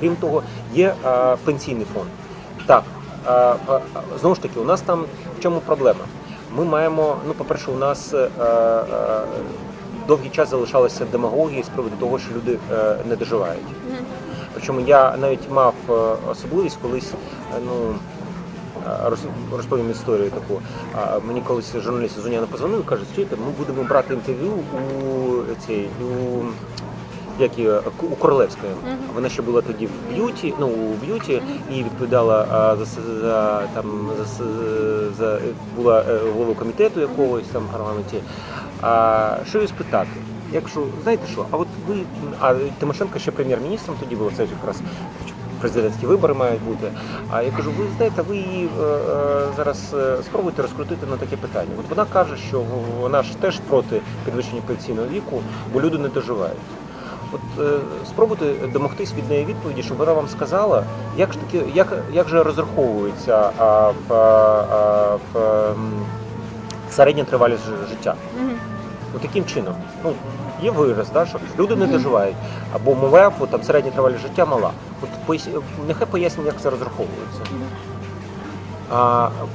Крім того, є е, пенсійний фонд. Так, е, е, знову ж таки, у нас там в чому проблема? Ми маємо, ну, по-перше, у нас е, е, довгий час залишалася демагогія з приводу того, що люди е, не доживають. Причому я навіть мав е, особливість колись, е, ну. е, Розповім історію таку. А, Мені колись журналіст з Уняна позвонив і каже, чуєте, ми будемо брати інтерв'ю у цій у як її, у Королевської. Вона ще була тоді в б'юті, ну у б'юті і відповідала а, за, за там за, за була е, головою комітету якогось там в парламенті. А що її спитати? Якщо знаєте що, а от ви а Тимошенко ще прем'єр-міністром тоді була це ж якраз президентські вибори мають бути. А я кажу, ви знаєте, ви її е, е, зараз е, спробуйте розкрутити на таке питання. От вона каже, що вона ж теж проти підвищення пенсійного віку, бо люди не доживають. От е, спробуйте домогтись від неї відповіді, щоб вона вам сказала, як ж таки, як, як же розраховується а, в, а, в ем, середня тривалість жи- життя. От таким чином. Ну, є вираз, да, що люди не доживають, або МВФ, от, там середня тривалість життя мала. От пояс- нехай пояснять, як це розраховується.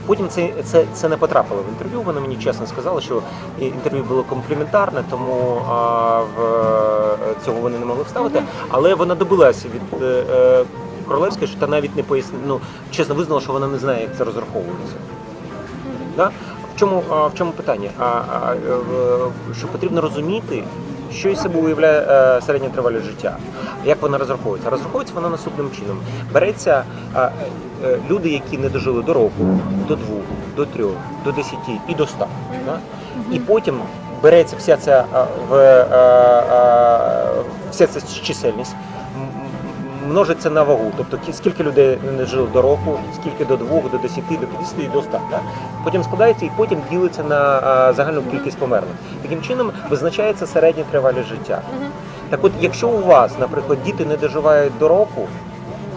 Потім це, це, це не потрапило в інтерв'ю. Вона мені чесно сказала, що інтерв'ю було компліментарне, тому а, в, е, цього вони не могли вставити. Але вона добилася від е, е, Королевської, що та навіть не пояснила, ну, чесно визнала, що вона не знає, як це розраховується. Да? В чому, в чому питання? А, а, е, що потрібно розуміти, що із себе уявляє е, середня тривалість життя. Як вона розраховується? Розраховується вона наступним чином. Береться а, е, люди, які не дожили до року, до двох, до трьох, до десяти і до ста. І потім береться вся ця е, е, вся ця чисельність. Множиться на вагу, тобто скільки людей не жили до року, скільки до двох, до десяти, до 50 і до 100. Так? Потім складається і потім ділиться на а, загальну кількість померлих. Таким чином визначається середня тривалість життя. Так от, якщо у вас, наприклад, діти не доживають до року,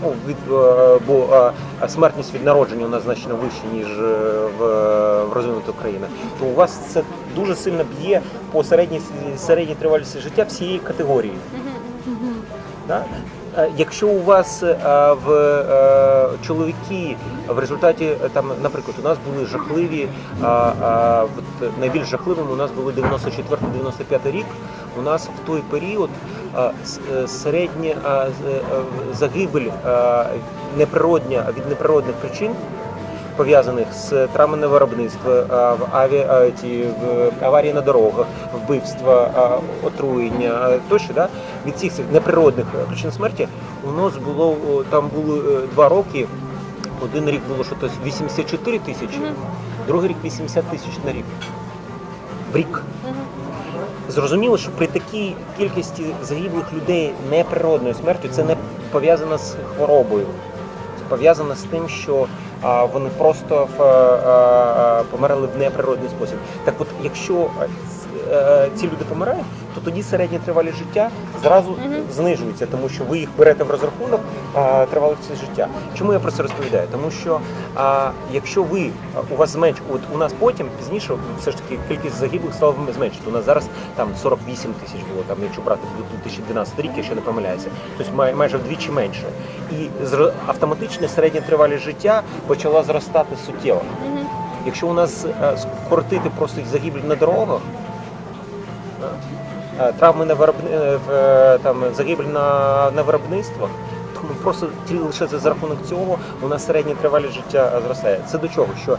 ну, від, е, бо смертність від народження у нас значно вища, ніж е, в, в розвинутих країнах, то у вас це дуже сильно б'є по середній, середній тривалісті життя всієї категорії. Да? Е, Якщо у вас е, в е, чоловіки в результаті там, наприклад, у нас були жахливі, найбільш жахливими у нас були 94-95 рік. У нас в той період середня загибель неприродня від неприродних причин. Пов'язаних з травмами виробництва, в аві, ті, в аварії на дорогах, вбивства, отруєння тощо, да? від цих цих неприродних е, причин смерті у нас було там були е, два роки. Один рік було щось 84 тисячі, другий рік 80 тисяч на рік. В рік. Зрозуміло, що при такій кількості загиблих людей неприродною смертю це не пов'язано з хворобою. Це пов'язано з тим, що вони просто а, а, померли в неприродний спосіб. Так от, якщо е, ці люди помирають, то тоді середня тривалість життя зразу знижується, тому що ви їх берете в розрахунок а, тривалості життя. Чому я про це розповідаю? Тому що а, якщо ви у вас зменш, от у нас потім пізніше все ж таки кількість загиблих стала зменшити. У нас зараз там 48 тисяч було, там, якщо брати 2012 рік, якщо не помиляюся, тобто май- майже вдвічі менше. І автоматично середня тривалість життя почала зростати суттєво. Якщо у нас е, скоротити просто загибель на дорогах, травми на виробни... е, е, там, загибель на, на виробництвах, то ми просто тільки лише за рахунок цього у нас середня тривалість життя е, зростає. Це до чого? Що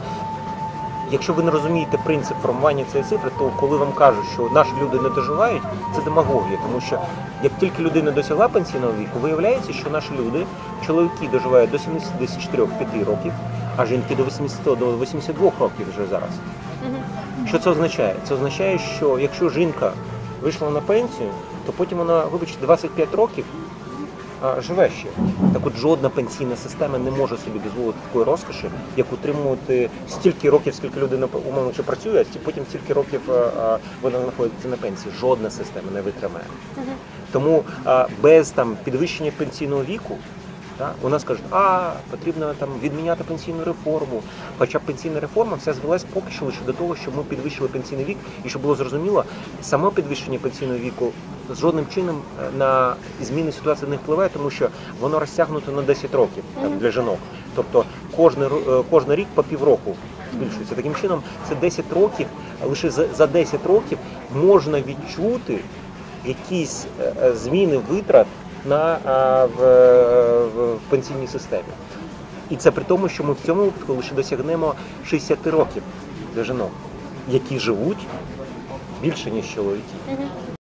якщо ви не розумієте принцип формування цієї цифри, то коли вам кажуть, що наші люди не доживають, це демагогія, тому що як тільки людина досягла пенсійного віку, виявляється, що наші люди, чоловіки доживають до 74-5 років, а жінки до 80 до 82 років вже зараз. Що це означає? Це означає, що якщо жінка вийшла на пенсію, то потім вона, вибачте, 25 років а, живе ще. Так от жодна пенсійна система не може собі дозволити такої розкоші, як утримувати стільки років, скільки людина умовно чи працює, а потім стільки років а, а, вона знаходиться на пенсії. Жодна система не витримає. Тому а, без там підвищення пенсійного віку. Та, У нас кажуть, а потрібно там відміняти пенсійну реформу. Хоча пенсійна реформа вся звелась поки що лише до того, щоб ми підвищили пенсійний вік, і щоб було зрозуміло, саме підвищення пенсійного віку жодним чином е, на зміни ситуації не впливає, тому що воно розтягнуто на 10 років там, для жінок. Тобто кожен, е, кожен рік по півроку збільшується. Таким чином, це 10 років, лише за, за 10 років можна відчути якісь е, е, зміни витрат на, в, в, пенсійній системі. І це при тому, що ми в цьому випадку лише досягнемо 60 років для жінок, які живуть більше, ніж чоловіки.